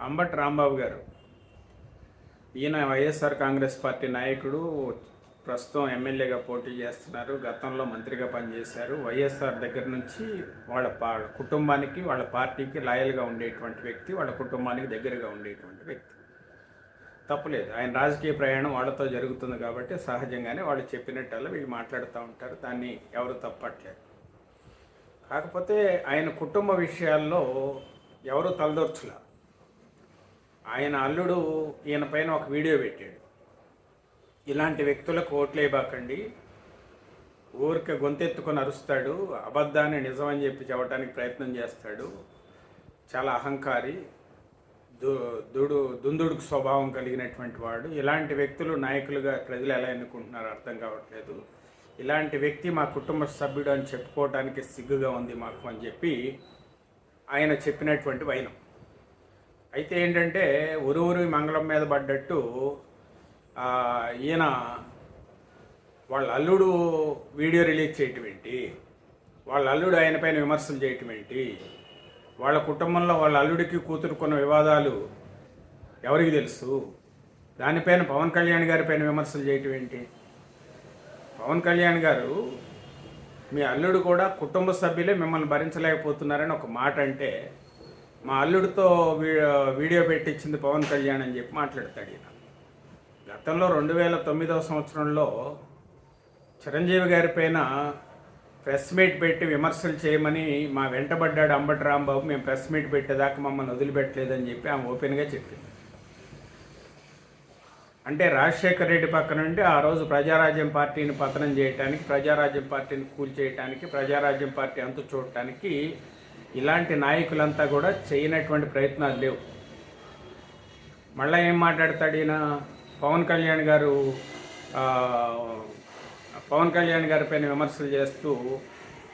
అంబట్ రాంబాబు గారు. ఈయన వైఎస్ఆర్ కాంగ్రెస్ పార్టీ నాయకుడు ప్రస్తుతం ఎమ్మెల్యేగా పోటీ చేస్తున్నారు గతంలో మంత్రిగా పనిచేశారు. వైఎస్ఆర్ దగ్గర నుంచి వాళ్ళ పా కుటుంబానికి వాళ్ళ పార్టీకి లాయల్గా ఉండేటువంటి వ్యక్తి వాళ్ళ కుటుంబానికి దగ్గరగా ఉండేటువంటి వ్యక్తి. తప్పలేదు ఆయన రాజకీయ ప్రయాణం వాళ్ళతో జరుగుతుంది కాబట్టి సహజంగానే వాళ్ళు చెప్పినట్టల్లా వీళ్ళు మాట్లాడుతూ ఉంటారు. దాన్ని ఎవరు తప్పట్లేదు. కాకపోతే ఆయన కుటుంబ విషయాల్లో ఎవరు తలదొర్చులా. ఆయన అల్లుడు ఈయన పైన ఒక వీడియో పెట్టాడు. ఇలాంటి వ్యక్తులకు ఓట్లేబాకండి ఊరికే గొంతెత్తుకొని అరుస్తాడు. అబద్ధాన్ని నిజమని చెప్పి చెప్పడానికి ప్రయత్నం చేస్తాడు. చాలా అహంకారి దు దుడు దుందుడుకు స్వభావం కలిగినటువంటి వాడు. ఇలాంటి వ్యక్తులు నాయకులుగా ప్రజలు ఎలా ఎన్నుకుంటున్నారో అర్థం కావట్లేదు. ఇలాంటి వ్యక్తి మా కుటుంబ సభ్యుడు అని చెప్పుకోవడానికి సిగ్గుగా ఉంది మాకు అని చెప్పి ఆయన చెప్పినటువంటి వైనం. అయితే ఏంటంటే ఉరువురి మంగళం మీద పడ్డట్టు ఈయన వాళ్ళ అల్లుడు వీడియో రిలీజ్ చేయటం ఏంటి వాళ్ళ అల్లుడు ఆయన పైన విమర్శలు చేయటం ఏంటి వాళ్ళ కుటుంబంలో వాళ్ళ అల్లుడికి కూతురుకున్న వివాదాలు ఎవరికి తెలుసు? దానిపైన పవన్ కళ్యాణ్ గారి పైన విమర్శలు చేయటం ఏంటి పవన్ కళ్యాణ్ గారు మీ అల్లుడు కూడా కుటుంబ సభ్యులే మిమ్మల్ని భరించలేకపోతున్నారని ఒక మాట అంటే మా అల్లుడితో వీ- వీడియో పెట్టించింది పవన్ కళ్యాణ్ అని చెప్పి మాట్లాడతాడు ఈయన. గతంలో రెండు వేల తొమ్మిదవ సంవత్సరంలో చిరంజీవి గారి పైన ప్రెస్ మీట్ పెట్టి విమర్శలు చేయమని మా వెంటబడ్డాడు అంబటి రాంబాబు మేము ప్రెస్ మీట్ పెట్టేదాకా మమ్మల్ని వదిలిపెట్టలేదని చెప్పి ఆమె ఓపెన్గా చెప్పింది. అంటే రాజశేఖర్ రెడ్డి పక్క నుండి ఆ రోజు ప్రజారాజ్యం పార్టీని పతనం చేయడానికి ప్రజారాజ్యం పార్టీని కూల్చేయటానికి ప్రజారాజ్యం పార్టీ అంతు చూడటానికి ఇలాంటి నాయకులంతా కూడా చేయనటువంటి ప్రయత్నాలు లేవు. మళ్ళీ ఏం మాట్లాడతాడు ఈయన? పవన్ కళ్యాణ్ గారు పవన్ కళ్యాణ్ గారి పైన విమర్శలు చేస్తూ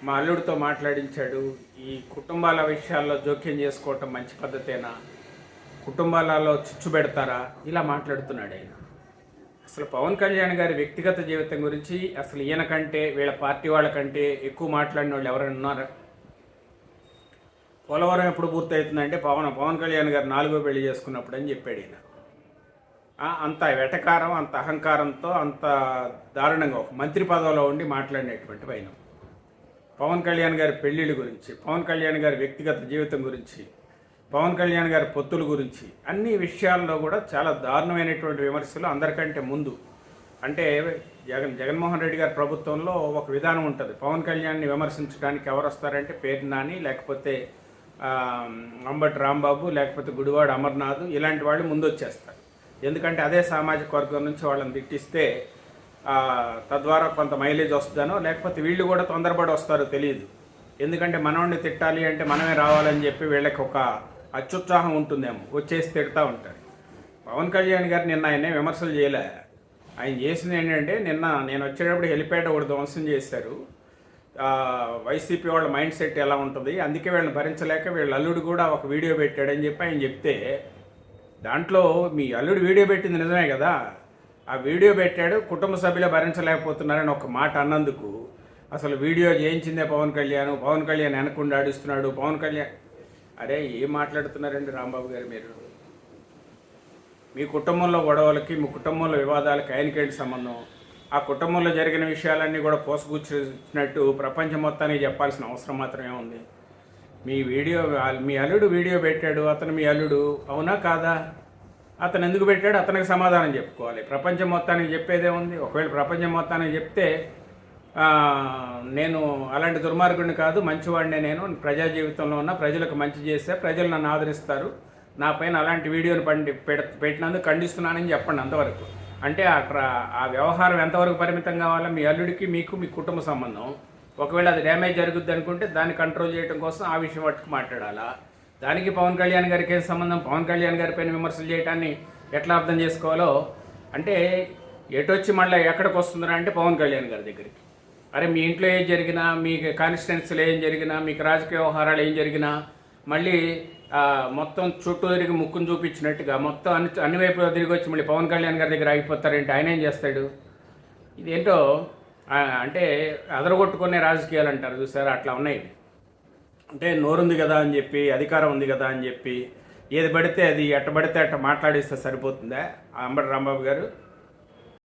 మా అల్లుడితో మాట్లాడించాడు. ఈ కుటుంబాల విషయాల్లో జోక్యం చేసుకోవటం మంచి పద్ధతేనా? కుటుంబాలలో చిచ్చు పెడతారా? ఇలా మాట్లాడుతున్నాడు ఆయన. అసలు పవన్ కళ్యాణ్ గారి వ్యక్తిగత జీవితం గురించి అసలు ఈయన కంటే వీళ్ళ పార్టీ వాళ్ళ కంటే ఎక్కువ మాట్లాడిన వాళ్ళు ఎవరైనా ఉన్నారా? పోలవరం ఎప్పుడు పూర్తవుతుందంటే పవన్ పవన్ కళ్యాణ్ గారు నాలుగో పెళ్ళి చేసుకున్నప్పుడు అని చెప్పాడు ఈయన. అంత వెటకారం అంత అహంకారంతో అంత దారుణంగా ఒక మంత్రి పదవిలో ఉండి మాట్లాడినటువంటి పైన పవన్ కళ్యాణ్ గారి పెళ్ళిళ్ళ గురించి పవన్ కళ్యాణ్ గారి వ్యక్తిగత జీవితం గురించి పవన్ కళ్యాణ్ గారి పొత్తుల గురించి అన్ని విషయాల్లో కూడా చాలా దారుణమైనటువంటి విమర్శలు అందరికంటే ముందు. అంటే జగన్ జగన్మోహన్ రెడ్డి గారి ప్రభుత్వంలో ఒక విధానం ఉంటుంది. పవన్ కళ్యాణ్ని విమర్శించడానికి ఎవరు వస్తారంటే పేరు నాని లేకపోతే అంబటి రాంబాబు లేకపోతే గుడివాడ అమర్నాథ్ ఇలాంటి వాళ్ళు ముందు వచ్చేస్తారు ఎందుకంటే అదే సామాజిక వర్గం నుంచి వాళ్ళని తిట్టిస్తే తద్వారా కొంత మైలేజ్ వస్తుందనో లేకపోతే వీళ్ళు కూడా తొందరపడి వస్తారో తెలియదు ఎందుకంటే మనవాడిని తిట్టాలి అంటే మనమే రావాలని చెప్పి వీళ్ళకి ఒక అత్యుత్సాహం ఉంటుందేమో వచ్చేసి తిడతా ఉంటారు. పవన్ కళ్యాణ్ గారు నిన్న ఆయనే విమర్శలు చేయలే. ఆయన చేసింది ఏంటంటే నిన్న నేను వచ్చేటప్పుడు హెలిప్యాడ్ ఒకటి ధ్వంసం చేశారు. వైసీపీ వాళ్ళ మైండ్ సెట్ ఎలా ఉంటుంది? అందుకే వీళ్ళని భరించలేక వీళ్ళ అల్లుడు కూడా ఒక వీడియో పెట్టాడని చెప్పి ఆయన చెప్తే దాంట్లో మీ అల్లుడు వీడియో పెట్టింది నిజమే కదా? ఆ వీడియో పెట్టాడు కుటుంబ సభ్యులే భరించలేకపోతున్నారని ఒక మాట అన్నందుకు అసలు వీడియో చేయించిందే పవన్ కళ్యాణ్ పవన్ కళ్యాణ్ వెనకుండా ఆడిస్తున్నాడు పవన్ కళ్యాణ్. అరే ఏం మాట్లాడుతున్నారండి రాంబాబు గారు మీరు? మీ కుటుంబంలో గొడవలకి మీ కుటుంబంలో వివాదాలకి ఆయనకేంటి సంబంధం? ఆ కుటుంబంలో జరిగిన విషయాలన్నీ కూడా పోసగుచ్చినట్టు ప్రపంచం మొత్తానికి చెప్పాల్సిన అవసరం మాత్రమే ఉంది. మీ వీడియో మీ అల్లుడు వీడియో పెట్టాడు అతను మీ అల్లుడు అవునా కాదా? అతను ఎందుకు పెట్టాడు? అతనికి సమాధానం చెప్పుకోవాలి. ప్రపంచం మొత్తానికి చెప్పేదే ఉంది. ఒకవేళ ప్రపంచం మొత్తానికి చెప్తే నేను అలాంటి దుర్మార్గుడిని కాదు మంచివాడినే నేను. ప్రజా జీవితంలో ఉన్న ప్రజలకు మంచి చేస్తే ప్రజలు నన్ను ఆదరిస్తారు. నా పైన అలాంటి వీడియోని పండి పెట్టినందుకు ఖండిస్తున్నానని చెప్పండి అంతవరకు. అంటే అక్కడ ఆ వ్యవహారం ఎంతవరకు పరిమితం కావాలో మీ అల్లుడికి మీకు మీ కుటుంబ సంబంధం. ఒకవేళ అది డ్యామేజ్ జరుగుద్ది అనుకుంటే దాన్ని కంట్రోల్ చేయడం కోసం ఆ విషయం పట్టుకు మాట్లాడాలా? దానికి పవన్ కళ్యాణ్ గారికి ఏం సంబంధం? పవన్ కళ్యాణ్ గారి పైన విమర్శలు చేయడాన్ని ఎట్లా అర్థం చేసుకోవాలో? అంటే ఎటొచ్చి మళ్ళీ ఎక్కడికి వస్తుందిరా అంటే పవన్ కళ్యాణ్ గారి దగ్గరికి. అరే మీ ఇంట్లో ఏం జరిగినా మీ కాన్స్టిట్యున్సీలో ఏం జరిగినా మీకు రాజకీయ వ్యవహారాలు ఏం జరిగినా మళ్ళీ మొత్తం చుట్టూ తిరిగి ముక్కును చూపించినట్టుగా మొత్తం అన్ని అన్ని వైపులో తిరిగి వచ్చి మళ్ళీ పవన్ కళ్యాణ్ గారి దగ్గర ఆగిపోతారంటే? ఆయన ఏం చేస్తాడు? ఇదేంటో అంటే అదరగొట్టుకునే రాజకీయాలు అంటారు చూసారా? అట్లా ఉన్నాయి అంటే నోరుంది కదా అని చెప్పి అధికారం ఉంది కదా అని చెప్పి ఏది పడితే అది ఎట్ట పడితే అట్ట మాట్లాడిస్తే సరిపోతుందా? ఆ అంబటి రాంబాబు గారు?